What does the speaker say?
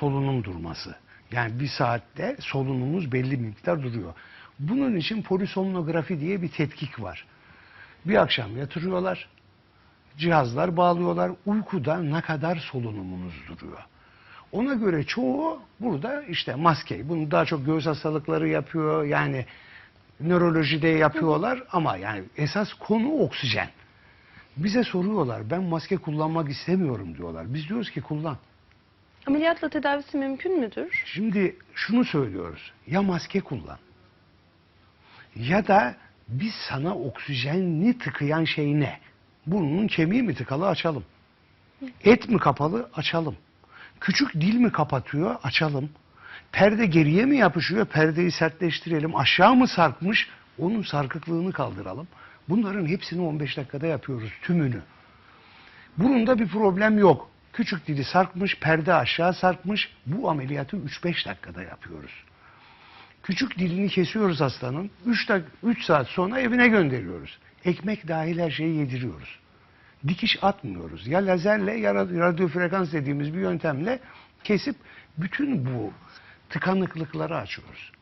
kan durması. Yani bir saatte solunumumuz belli miktar duruyor. Bunun için polisomnografi diye bir tetkik var. Bir akşam yatırıyorlar, cihazlar bağlıyorlar. Uykuda ne kadar solunumunuz duruyor. Ona göre çoğu burada işte maske. Bunu daha çok göğüs hastalıkları yapıyor. Yani nörolojide yapıyorlar ama yani esas konu oksijen. Bize soruyorlar ben maske kullanmak istemiyorum diyorlar. Biz diyoruz ki kullan. Ameliyatla tedavisi mümkün müdür? Şimdi şunu söylüyoruz. Ya maske kullan. Ya da biz sana oksijenli tıkayan şey ne? Burnunun kemiği mi tıkalı açalım. Et mi kapalı açalım. Küçük dil mi kapatıyor açalım. Perde geriye mi yapışıyor perdeyi sertleştirelim. Aşağı mı sarkmış onun sarkıklığını kaldıralım. Bunların hepsini 15 dakikada yapıyoruz tümünü. Burunda bir problem yok. Küçük dili sarkmış, perde aşağı sarkmış. Bu ameliyatı 3-5 dakikada yapıyoruz. Küçük dilini kesiyoruz hastanın. 3 dak 3 saat sonra evine gönderiyoruz. Ekmek dahil her şeyi yediriyoruz. Dikiş atmıyoruz. Ya lazerle ya ra- radyo frekans dediğimiz bir yöntemle kesip bütün bu tıkanıklıkları açıyoruz.